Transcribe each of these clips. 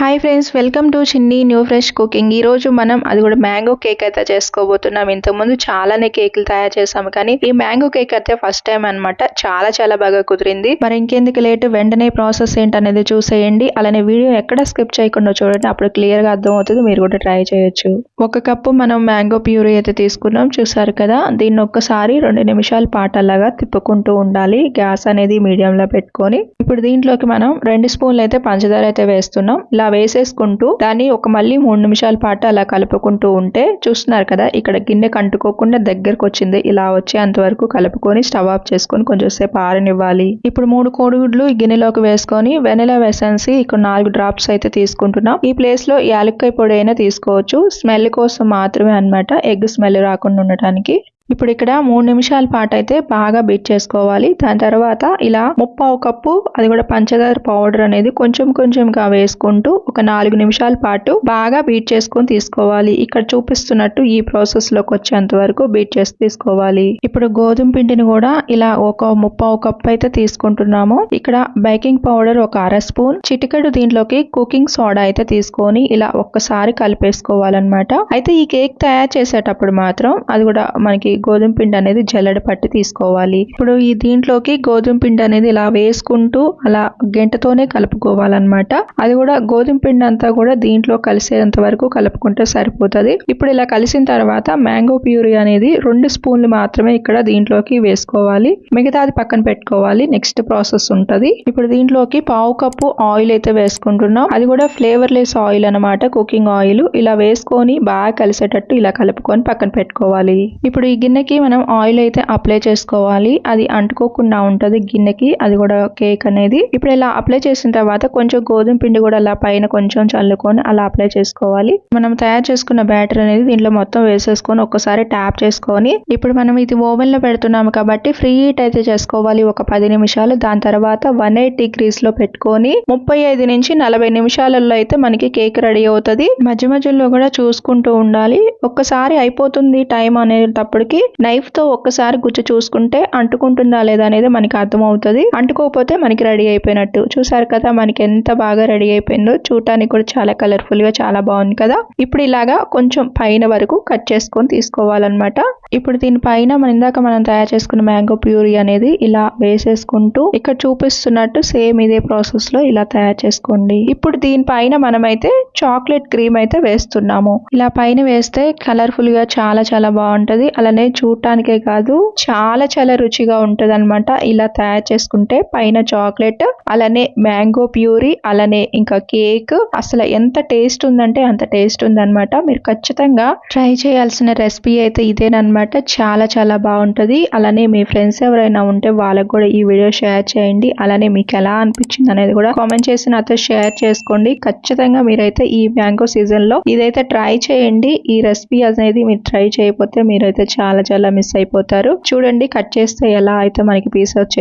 Hi friends welcome to Chinni new fresh cooking ఈ రోజు మనం అది కూడా మ్యాంగో కేక్ అయితే చేసుకోబోతున్నాం. ఇంతకుముందు చాలానే కేకులు తయారు చేసాము కానీ ఈ మ్యాంగో కేక్ అయితే ఫస్ట్ టైం అన్నమాట. చాలా చాలా బాగా కుదిరింది. మరి ఇంకెందుకు లేట్? వెంటనే ప్రాసెస్ ఏంటనేది చూసేయండి. అలానే వీడియో ఎక్కడ స్కిప్ చేయకుండా చూడండి. అప్పుడు క్లియర్గా అర్థమవుతుంది. అర్థం అవుతుంది మీరు కూడా ట్రై చేయొచ్చు. ఒక కప్పు మనం మ్యాంగో ప్యూరీ అయితే తీసుకున్నాం. చూసారు కదా? దీన్ని ఒక్కసారి రెండు నిమిషాల పాటల్లాగా తిప్పుకుంటూ ఉండాలి. గ్యాస్ అనేది మీడియం లో పెట్టుకొని. ఇప్పుడు దీంట్లోకి మనం రెండు స్పూన్లు అయితే పంచదార అయితే వేస్తున్నాం. ఇలా వేసేసుకుంటూ దాన్ని ఒక మళ్ళీ మూడు నిమిషాల పాటు అలా కలుపుకుంటూ ఉంటే చూస్తున్నారు కదా ఇక్కడ గిన్నె కంటుకోకుండా దగ్గరకు వచ్చింది ఇలా వచ్చేంత వరకు కలుపుకొని స్టవ్ ఆఫ్ చేసుకొని కొంచెం సేపు ఆరనివ్వాలి. ఇప్పుడు మూడు కోడిగుడ్లు ఈ గిన్నెలోకి వేసుకొని వెనిలా ఎసెన్స్ ఇక్కడ నాలుగు డ్రాప్స్ అయితే తీసుకుంటున్నాం. ఈ ప్లేస్లో యాలక్కాయ పొడి అయినా తీసుకోవచ్చు. స్మెల్ కోసం మాత్రమే అన్నమాట. ఎగ్ స్మెల్ రాకుండా ఉండటానికి. ఇప్పుడు ఇక్కడ మూడు నిమిషాల పాటు అయితే బాగా బీట్ చేసుకోవాలి. దాని తర్వాత ఇలా ముప్పావు కప్పు అది కూడా పంచదార పౌడర్ అనేది కొంచెం కొంచెంగా వేసుకుంటూ ఒక నాలుగు నిమిషాల పాటు బాగా బీట్ చేసుకొని తీసుకోవాలి. ఇక్కడ చూపిస్తున్నట్టు ఈ ప్రాసెస్లోకి వచ్చేంత వరకు బీట్ చేసి తీసుకోవాలి. ఇప్పుడు గోధుమ పిండిని కూడా ఇలా ఒక ముప్పావు కప్పు అయితే తీసుకుంటున్నాము. ఇక్కడ బేకింగ్ పౌడర్ ఒక అర స్పూన్ చిటికెడు దీంట్లోకి కుకింగ్ సోడా అయితే తీసుకొని ఇలా ఒక్కసారి కలిపేసుకోవాలన్నమాట. అయితే ఈ కేక్ తయారు చేసేటప్పుడు మాత్రం అది కూడా మనకి గోధుమ పిండి అనేది జల్లెడ పట్టి తీసుకోవాలి. ఇప్పుడు ఈ దీంట్లోకి గోధుమ పిండి అనేది ఇలా వేసుకుంటూ అలా గంటతోనే కలుపుకోవాలన్నమాట. అది కూడా గోధుమ పిండి అంతా కూడా దీంట్లో కలిసేంత వరకు కలుపుకుంటే సరిపోతుంది. ఇప్పుడు ఇలా కలిసిన తర్వాత మ్యాంగో ప్యూరీ అనేది రెండు స్పూన్లు మాత్రమే ఇక్కడ దీంట్లోకి వేసుకోవాలి. మిగతాది పక్కన పెట్టుకోవాలి. నెక్స్ట్ ప్రాసెస్ ఉంటుంది. ఇప్పుడు దీంట్లోకి పావు కప్పు ఆయిల్ అయితే వేసుకుంటున్నాం. అది కూడా ఫ్లేవర్లెస్ ఆయిల్ అనమాట కుకింగ్ ఆయిల్. ఇలా వేసుకొని బాగా కలిసేటట్టు ఇలా కలుపుకొని పక్కన పెట్టుకోవాలి. ఇప్పుడు ఈ గిన్నెకి మనం ఆయిల్ అయితే అప్లై చేసుకోవాలి. అది అంటుకోకుండా ఉంటుంది గిన్నెకి. అది కూడా కేక్ అనేది. ఇప్పుడు ఇలా అప్లై చేసిన తర్వాత కొంచెం గోధుమ పిండి కూడా అలా పైన కొంచెం చల్లుకొని అలా అప్లై చేసుకోవాలి. మనం తయారు చేసుకున్న బ్యాటర్ అనేది దీంట్లో మొత్తం వేసేసుకొని ఒక్కసారి ట్యాప్ చేసుకొని ఇప్పుడు మనం ఇది ఓవెన్లో పెడుతున్నాము కాబట్టి ఫ్రీ హీట్ అయితే చేసుకోవాలి ఒక పది నిమిషాలు. దాని తర్వాత వన్ ఎయిట్ డిగ్రీస్లో పెట్టుకొని ముప్పై ఐదు నుంచి నలభై నిమిషాలలో అయితే మనకి కేక్ రెడీ అవుతుంది. మధ్య మధ్యలో కూడా చూసుకుంటూ ఉండాలి. ఒక్కసారి అయిపోతుంది టైం అనేటప్పటికి నైఫ్తో ఒక్కసారి గుచ్చి చూసుకుంటే అంటుకుంటుందా లేదా అనేది మనకి అర్థం అవుతుంది అంటుకోకపోతే మనకి రెడీ అయిపోయినట్టు. చూసారు కదా మనకి ఎంత బాగా రెడీ అయిపోయిందో. చూడటానికి కూడా చాలా కలర్ఫుల్గా చాలా బాగుంది కదా. ఇప్పుడు ఇలాగా కొంచెం పైన వరకు కట్ చేసుకొని తీసుకోవాలన్నమాట. ఇప్పుడు దీని పైన మన ఇందాక మనం తయారు చేసుకున్న మ్యాంగో ప్యూరీ అనేది ఇలా వేసేసుకుంటూ ఇక్కడ చూపిస్తున్నట్టు సేమ్ ఇదే ప్రాసెస్లో ఇలా తయారు చేసుకోండి. ఇప్పుడు దీనిపైన మనమైతే చాక్లెట్ క్రీమ్ అయితే వేస్తున్నాము. ఇలా పైన వేస్తే కలర్ఫుల్గా చాలా చాలా బాగుంటది. అలానే చూడటానికే కాదు చాలా చాలా రుచిగా ఉంటుంది అనమాట ఇలా తయారు చేసుకుంటే పైన చాక్లెట్ అలానే మ్యాంగో ప్యూరీ అలానే ఇంకా కేక్. అసలు ఎంత టేస్ట్ ఉందంటే అంత టేస్ట్ ఉందన్నమాట. మీరు ఖచ్చితంగా ట్రై చేయాల్సిన రెసిపీ అయితే ఇదేనమాట చాలా చాలా బాగుంటది. అలానే మీ ఫ్రెండ్స్ ఎవరైనా ఉంటే వాళ్ళకు కూడా ఈ వీడియో షేర్ చేయండి. అలానే మీకు ఎలా అనిపించింది అనేది కూడా కామెంట్ చేసి నాతో షేర్ చేసుకోండి. ఖచ్చితంగా మీరైతే ఈ మ్యాంగో సీజన్లో ఇదైతే ట్రై చేయండి. ఈ రెసిపీ అనేది మీరు ట్రై చేయకపోతే మీరైతే చాలా చాలా చాలా మిస్ అయిపోతారు. చూడండి కట్ చేస్తే ఎలా అయితే మనకి పీస్ అవుట్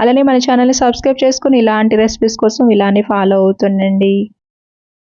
అలానే మన ఛానల్ని సబ్స్క్రైబ్ చేసుకుని ఇలాంటి రెసిపీస్ కోసం ఇలానే ఫాలో అవుతుండండి.